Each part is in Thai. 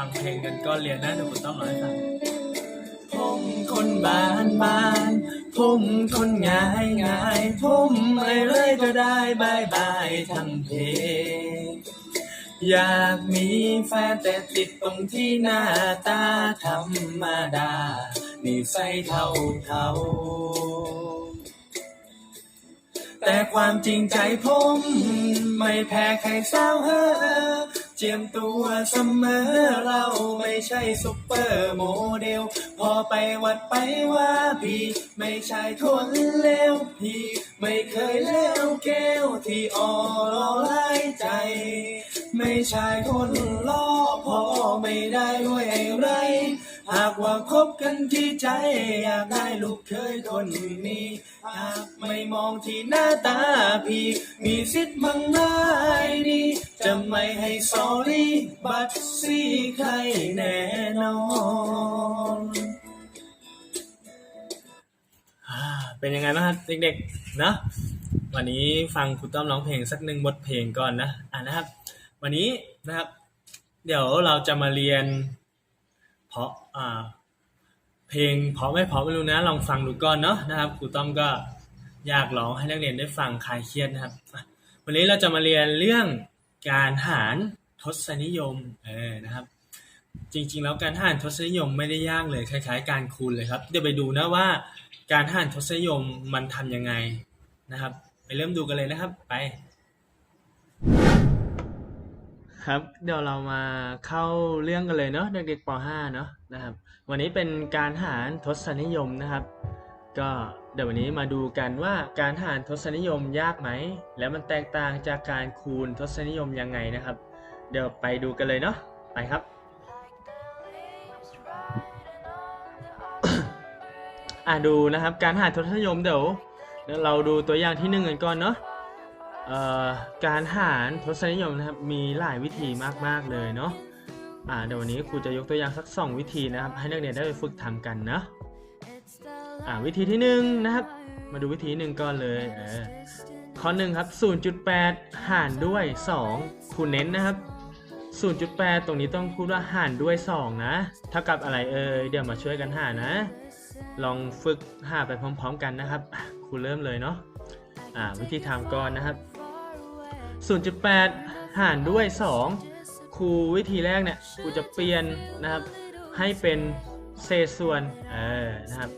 ฟังเพลงกันก่อนเรียนนะเดี๋ยวคุณต้องร้องให้ฟังผมคนบ้านบ้านผมคนง่ายง่ายผมไม่เลยก็ได้บายบายทั้งเพลงอยากมีแฟนแต่ติดตรงที่หน้าตาธรรมดานิสัยเท่าเท่าแต่ความจริงใจผม ไม่แพ้ใครสาวเฮอ เจียมตัวเสมอเราไม่ใช่ซุปเปอร์โมเดล พอไปวัดไปว่าพี่ ไม่ใช่คนเลวพี่ ไม่เคยเลวแก้วที่อ่อไล่ใจ ไม่ใช่คนล่อพอไม่ได้รวยอะไร หากว่าคบกันที่ใจ อยากได้ลูกเคยคนนี้ หากไม่มองที่หน้าตาพี่ มีสิทธิ์มั่งได้ดีจะไม่ให้สอรี่บัตรสีใครแน่นอนอ่าเป็นยังไงบ้างครับเด็กๆ นะวันนี้ฟังครูต้อมร้องเพลงสักหนึ่งบทเพลงก่อนนะอ่านะครับ วันนี้นะครับ เดี๋ยวเราจะมาเรียน ราะอ่าเพลงเพราะไม่เพราะไม่รู้นะ ลองฟังดูก่อนเนาะนะครับครูต้อมก็อยากร้องให้นักเรียนได้ฟังคลายเครียดนะครับ วันนี้เราจะมาเรียนเรื่องการหารทศนิยมเออนะครับ จริงๆ แล้วการหารทศนิยมไม่ได้ยากเลยคล้าย ๆ การคูณเลยครับเดี๋ยวไปดูนะว่า การหารทศนิยมมันทำยังไงนะครับ ไปเริ่มดูกันเลยนะครับไป ครับเดี๋ยวเรามาเข้าเรื่องกันเลยเนาะเด็กๆป .5 เนาะนะครับ วันนี้เป็นการหารทศนิยมนะครับ ก็เดี๋ยววันนี้มาดูกันว่าการหารทศนิยมยากไหม แล้วมันแตกต่างจากการคูณทศนิยมยังไงนะครับ เดี๋ยวไปดูกันเลยเนาะไปครับอ่าดูนะครับการหารทศนิยมเดี๋ยวเราดูตัวอย่างที่หนึ่งกันก่อนเนาะ การหารทศนิยมนะครับมีหลายวิธีมากๆเลยเนาะอ่าเดี๋ยววันนี้ครูจะยกตัวอย่างสักสองวิธีนะครับ ให้นักเรียนได้ไปฝึกทำกันนะอ่าวิธีที่หนึ่งนะครับ มาดูวิธีหนึ่งก่อนเลยเออข้อหนึ่งครับ 0.8 หารด้วย 2ครูเน้นนะครับ 0.8 ตรงนี้ต้องพูดว่าหารด้วย 2 นะ เท่ากับอะไรเอ่ยเดี๋ยวมาช่วยกันหานะ ลองฝึกหาไปพร้อมๆกันนะครับครูเริ่มเลยเนาะอ่าวิธีทำก่อนนะครับ 0.8 หารด้วย 2 ครูวิธีแรกเนี่ยครูจะเปลี่ยนนะครับให้เป็นเศษส่วนเออนะครับ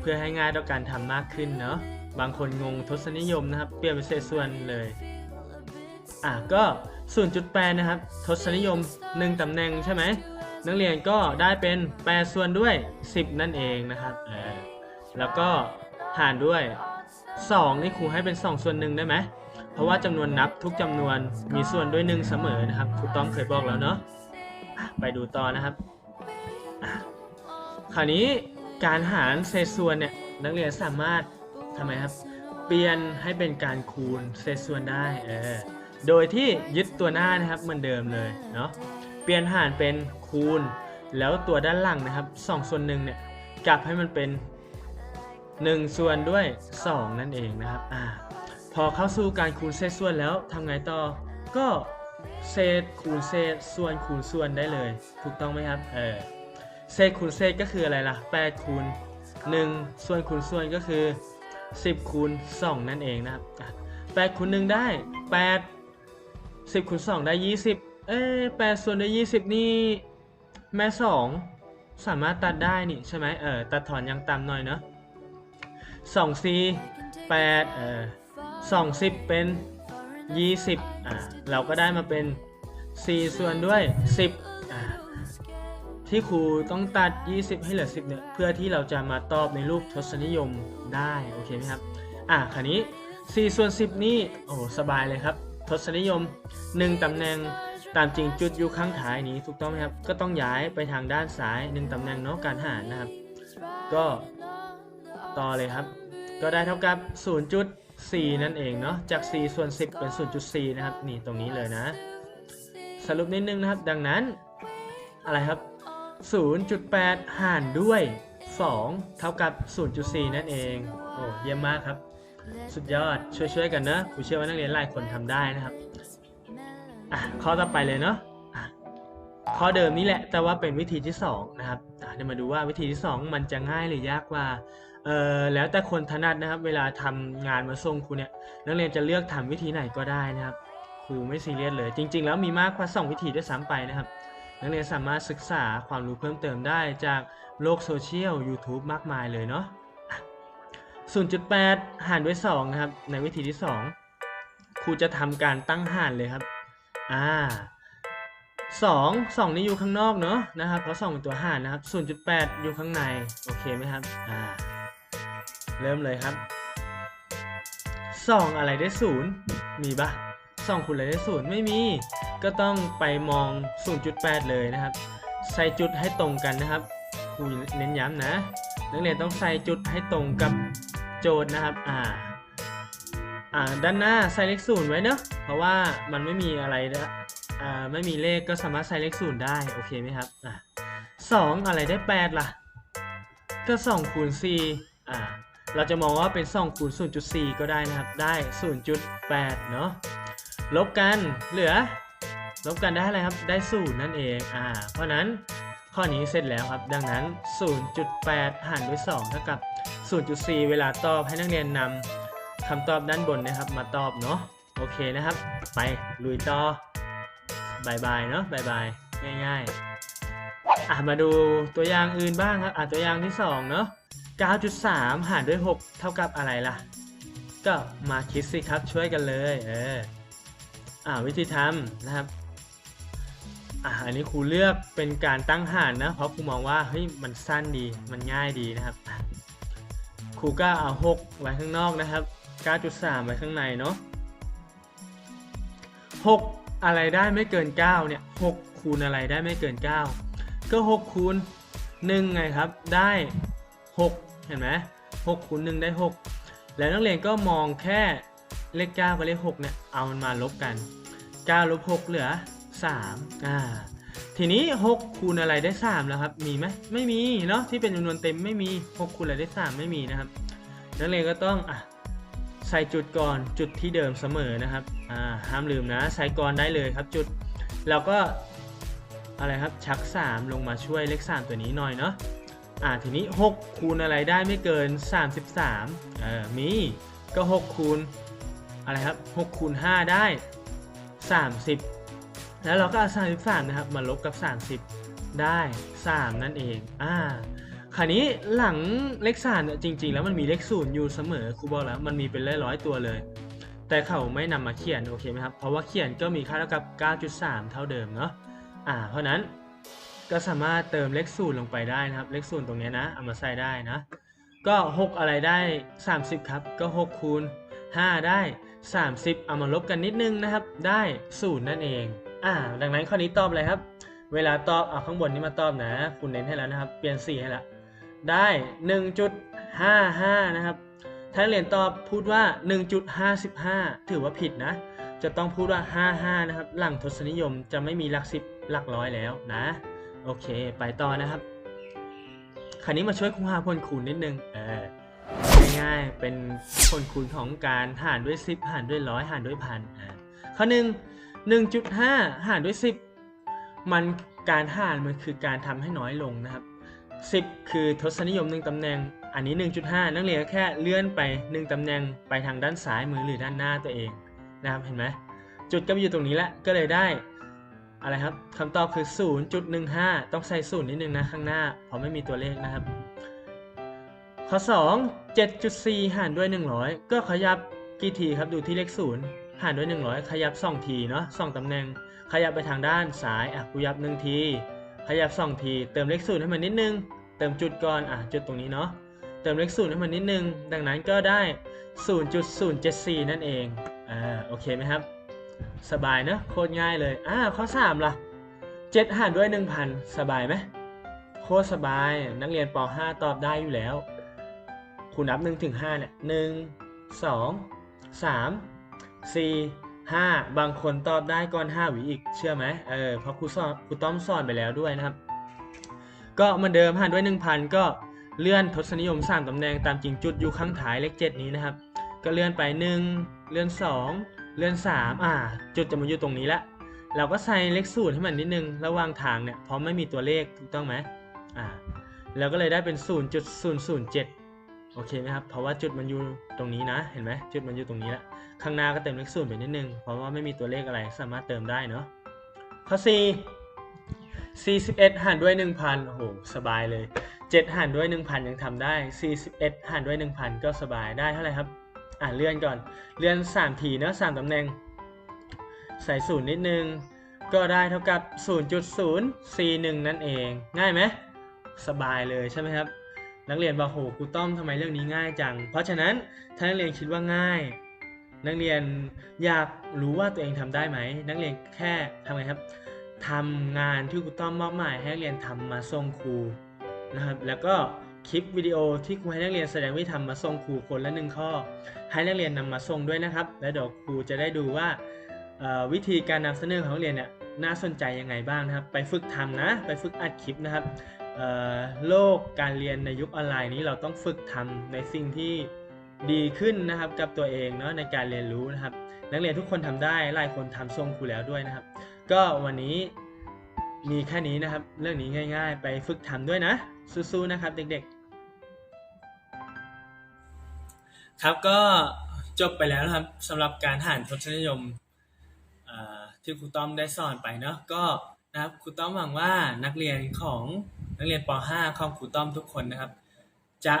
เพื่อให้ง่ายต่อการทำมากขึ้นเนาะบางคนงงทศนิยมนะครับ เปลี่ยนเป็นเศษส่วนเลยอะก็ 0.8 นะครับ ทศนิยม 1ตำแหน่งใช่ไหมนักเรียนก็ได้เป็น 8 ส่วนด้วย 10 นั่นเองนะครับเออแล้วก็หารด้วย 2 นี่ครูให้เป็น 2 ส่วนหนึ่งได้ไหม เพราะว่าจำนวนนับทุกจำนวนมีส่วนด้วย1เสมอนะครับครูต้องเคยบอกแล้วเนาะไปดูต่อนะครับคราวนี้การหารเศษส่วนเนี่ยนักเรียนสามารถทำไมครับ เปลี่ยนให้เป็นการคูณเศษส่วนได้เออโดยที่ยึดตัวหน้านะครับเหมือนเดิมเลยเนาะเปลี่ยนหารเป็นคูณ แล้วตัวด้านหลังนะครับ2ส่วนหนึ่งเนี่ยกลับให้มันเป็น 1 ส่วนด้วย 2 นั่นเองนะครับอ่า พอเข้าสู่การคูณเศษส่วนแล้วทำไงต่อ ก็เศษคูณเศษส่วนคูณส่วนได้เลย ถูกต้องไหมครับ เออ เศษคูณเศษก็คืออะไรล่ะ8คูณ1ส่วนคูณส่วนก็คือ 10คูณ2นั่นเองนะครับ8คูณ1ได้ 8 10คูณ2ได้ 20 เอ๊ะ8ส่วนได้ 20 นี่ แม่2สามารถตัดได้นี่ใช่ไหมเออ ตัดถอนยังต่ำหน่อยเนาะสองสี่แปดเออ สองสิบเป็นยี่สิบอ่าเราก็ได้มาเป็นสี่ส่วนด้วยสิบอ่าที่ครูต้องตัด 20 ให้เหลือ 10เนี่ยเพื่อที่เราจะมาตอบในรูปทศนิยมได้โอเคไหมครับอ่าคราวนี้ 4 ส่วน 10 นี่โอ้สบายเลยครับ ทศนิยม 1ตำแหน่งตามจริงจุดอยู่ข้างท้ายนี้ถูกต้องไหมครับ ก็ต้องย้ายไปทางด้านซ้าย1ตำแหน่งเนาะการหารนะครับ ก็ต่อเลยครับ ก็ได้เท่ากับ 4นั่นเองเนาะจาก4ส่วน 10 เป็น 0.4 นะครับ นี่ตรงนี้เลยนะ สรุปนิดนึงนะครับ ดังนั้น อะไรครับ 0.8 หารด้วย 2 เท่ากับ 0.4 นั่นเอง โอ้เยี่ยมมากครับ สุดยอดช่วยๆกันนะผมเชื่อว่านักเรียนหลายคนทำได้นะครับอะข้อต่อไปเลยเนาะะข้อเดิมนี่แหละแต่ว่าเป็นวิธีที่สองนะครับเดี๋ยวมาดูว่าวิธีที่สองมันจะง่ายหรือยากกว่า เออแล้วแต่คนถนัดนะครับ เวลาทำงานมาส่งครูเนี่ยนักเรียนจะเลือกทำวิธีไหนก็ได้นะครับครูไม่ซีเรียสเลย จริง ๆ แล้วมีมากกว่าสองวิธีด้วยซ้ำไปนะครับ นักเรียนสามารถศึกษาความรู้เพิ่มเติมได้จากโลกโซเชียล YouTube มากมายเลยเนาะ0.8 หารด้วย 2 นะครับ ในวิธีที่ 2 ครูจะทำการตั้งหารเลยครับอ่า2 2นี่อยู่ข้างนอกเนาะนะครับเพราะ2เป็นตัวหารนะครับ 0.8 อยู่ข้างใน โอเคไหมครับอ่า เริ่มเลยครับ2อะไรได้0มีปะ2คูณอะไรได้0ไม่มี ก็ต้องไปมอง 0.8 เลยนะครับ ใส่จุดให้ตรงกันนะครับครูเน้นย้ำนะ นักเรียนต้องใส่จุดให้ตรงกับโจทย์นะครับ อ่า อ่า ด้านหน้าใส่เลขศูนย์ไว้เนอะเพราะว่ามันไม่มีอะไรนะอ่า ไม่มีเลขก็สามารถใส่เลขศูนย์ได้ โอเคไหมครับ อ่าสองอะไรได้แปดล่ะ ก็สองคูณสี่อ่า เราจะมองว่าเป็น2คูณ0.4 ก็ได้นะครับ ได้ 0.8 เนาะ ลบกันเหลือ ลบกันได้อะไรครับ ได้ศูนย์นั่นเอง อ่า เพราะนั้นข้อนี้เสร็จแล้วครับ ดังนั้น 0.8 หารด้วย 2 เท่ากับ 0.4 เวลาตอบให้นักเรียนนำคำตอบด้านบนนะครับ มาตอบเนาะ โอเคนะครับ ไปลุยต่อบายบายเนาะบายบายง่ายๆอะมาดูตัวอย่างอื่นบ้างครับ อะตัวอย่างที่ 2 เนาะ 9.3 หารด้วย 6 เท่ากับอะไรล่ะ ก็มาคิดสิครับช่วยกันเลย เอออ่าวิธีทำนะครับอ่าอันนี้ครูเลือกเป็นการตั้งหารนะ เพราะครูมองว่าเฮ้ยมันสั้นดีมันง่ายดีนะครับ ครูก็เอา 6 ไว้ข้างนอกนะครับ 9.3 ไว้ข้างในเนาะ6 อะไรได้ไม่เกิน 9 เนี่ย 6 คูณอะไรได้ไม่เกิน 9 ก็ 6 คูณ1ไงครับได้ 6 เห็นไหม6คูณ1ได้6แล้วนักเรียนก็มองแค่เลข9กับเลข6เนี่ยเอามันมาลบกัน9ลบ6เหลือ3อ่าทีนี้6คูณอะไรได้3แล้วครับมีไหมไม่มีเนาะที่เป็นจำนวนเต็มไม่มี6คูณอะไรได้3ไม่มีนะครับ นักเรียนก็ต้องอะใส่จุดก่อนจุดที่เดิมเสมอนะครับอ่าห้ามลืมนะใส่ก่อนได้เลยครับจุดเราก็อะไรครับชัก 3 ลงมาช่วยเลข 3 ตัวนี้หน่อยเนาะ อ่าทีนี้ 6 คูณอะไรได้ไม่เกิน 33เออมีก็6คูณอะไรครับ6คูณ5ได้ 30 แล้วเราก็เอา33นะครับมาลบกับ 30 ได้ 3 นั่นเองอ่าคราวนี้หลังเลข3เนี่ยจริง ๆ แล้วมันมีเลขศูนย์อยู่เสมอครูบอกแล้วมันมีเป็นร้อยๆตัวเลย แต่เขาไม่นำมาเขียนโอเคไหมครับเพราะว่าเขียนก็มีค่าเท่ากับ 9.3 เท่าเดิมเนาะอ่าเพราะนั้น ก็สามารถเติมเลขศูนย์ลงไปได้นะครับ เลขศูนย์ตรงนี้นะเอามาใส่ได้นะ ก็ 6 อะไรได้ 30 ครับ ก็ 6 คูณ 5 ได้ 30 เอามาลบกันนิดนึงนะครับ ได้0นั่นเอง อ่า ดังนั้นข้อนี้ตอบอะไรครับ เวลาตอบเอาข้างบนนี้มาตอบนะ คุณเน้นให้แล้วนะครับ เปลี่ยนสีให้ละ ได้ 1.55 นะครับ ถ้านักเรียนตอบพูดว่า 1.55 ถือว่าผิดนะ จะต้องพูดว่า 55 นะครับ หลังทศนิยมจะไม่มีหลักสิบหลักร้อยแล้วนะ โอเค ไปต่อนะครับ คราวนี้มาช่วยครูหาผลคูณนิดนึง เออง่ายๆเป็นผลคูณของการหารด้วย 10 หารด้วยร้อยหารด้วยพันอ่าข้อหนึ่ง1.5 หารด้วย 10 มันการหารมันคือการทำให้น้อยลงนะครับ 10 คือทศนิยม1ตำแหน่ง อันนี้ 1.5 นักเรียนก็แค่เลื่อนไป 1ตำแหน่งไปทางด้านซ้ายมือหรือด้านหน้าตัวเองนะครับเห็นไหมจุดก็อยู่ตรงนี้แหละก็เลยได้ อะไรครับคำตอบคือ 0.15 ต้องใส่ศูนย์นิดนึงนะข้างหน้าเพราะไม่มีตัวเลขนะครับ ข้อ 2 7.4 หารด้วย 100 ก็ขยับกี่ทีครับดูที่เลข0หารด้วย 100 ขยับ 2 ทีเนาะ2ตำแหน่ง ขยับไปทางด้านซ้ายอะกูยับ 1 ที ขยับ 2 ที เติมเลข0ให้มันนิดนึง เติมจุดก่อนอะจุดตรงนี้เนาะเติมเลข0ให้มันนิดนึง ดังนั้นก็ได้ 0.074 นั่นเองอ่าโอเคไหมครับ สบายเนะโคตรง่ายเลยอ่าข้อ3ล่ะ 7 หารด้วย 1,000 สบายไหมโคตรสบายนักเรียนป .5 ตอบได้อยู่แล้ว คุณนับ1ถึง5เนี่ย1 2 3 4 5 บางคนตอบได้ก่อน5วิอีก เชื่อไหมเออเพราะครูสอนครูต้อมสอนไปแล้วด้วยนะครับ ก็เหมือนเดิมหารด้วย 1,000 ก็เลื่อนทศนิยม 3ตำแหน่งตามจริงจุดอยู่ข้างท้ายเลข 7 นี้นะครับ ก็เลื่อนไป 1 เลื่อน 2 เลื่อน3อ่า จุดจะมาอยู่ตรงนี้ละเราก็ใส่เลขศูนย์ให้มันนิดนึงระหว่างทางเนี่ยเพราะไม่มีตัวเลขถูกต้องไหมอ่าเราก็เลยได้เป็น 0.007 โอเคไหมครับ เพราะว่าจุดมันอยู่ตรงนี้นะ เห็นไหมจุดมันอยู่ตรงนี้แล้วข้างหน้าก็เติมเลขศูนย์ไปนิดนึง เพราะว่าไม่มีตัวเลขอะไรสามารถเติมได้เนาะข้อ4 41หารด้วย 1,000 โอ้โห สบายเลย 7หารด้วย 1,000 ยังทำได้ 41หารด้วย 1,000 ก็สบายได้เท่าไหร่ครับ อ่าเลื่อนก่อน เลื่อน 3 ทีเนาะ3ตำแหน่ง ใส่ศูนย์นิดนึง ก็ได้เท่ากับ 0.041 นั่นเอง ง่ายไหม สบายเลยใช่ไหมครับ นักเรียนบอกโหครูต้อมทำไมเรื่องนี้ง่ายจัง เพราะฉะนั้นถ้านักเรียนคิดว่าง่าย นักเรียนอยากรู้ว่าตัวเองทำได้ไหม นักเรียนแค่ทำไงครับทำงานที่ครูต้อมมอบหมายให้นักเรียนทำมาส่งครูนะครับ แล้วก็คลิปวิดีโอที่ครูให้นักเรียนแสดงวิธีทำมาส่งครูคนละหนึ่งข้อ ให้นักเรียนนำมาส่งด้วยนะครับ แล้วเดี๋ยวครูจะได้ดูว่าวิธีการนำเสนอของนักเรียนเนี่ยน่าสนใจยังไงบ้างนะครับ ไปฝึกทำนะ ไปฝึกอัดคลิปนะครับโลกการเรียนในยุคออนไลน์นี้เราต้องฝึกทำในสิ่งที่ดีขึ้นนะครับกับตัวเองเนาะในการเรียนรู้นะครับ นักเรียนทุกคนทำได้หลายคนทำทรงครูแล้วด้วยนะครับ ก็วันนี้มีแค่นี้นะครับ เรื่องนี้ง่าย ๆ ไปฝึกทำด้วยนะสู้ๆนะครับเด็กๆ ครับก็จบไปแล้วนะครับสำหรับการหารทศนิยมอ่าที่ครูต้อมได้สอนไปเนาะก็นะครับครูต้อมหวังว่านักเรียนของนักเรียนป .5 ของครูต้อมทุกคนนะครับ จะ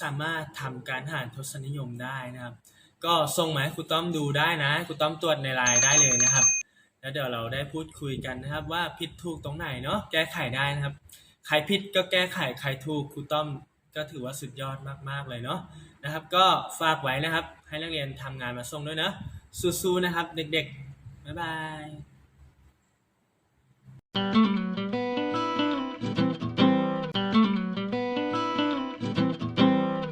สามารถทำการหารทศนิยมได้นะครับ ก็ส่งมาให้ครูต้อมดูได้นะครูต้อมตรวจในไลน์ได้เลยนะครับ แล้วเดี๋ยวเราได้พูดคุยกันนะครับ ว่าผิดถูกตรงไหนเนาะแก้ไขได้นะครับ ใครผิดก็แก้ไขใครถูกครูต้อมก็ถือว่าสุดยอดมากๆเลยเนาะะครับ ก็ฝากไว้นะครับ ให้นักเรียนทำงานมาส่งด้วยนะสู้ๆนะครับ เด็กๆ บ๊ายบาย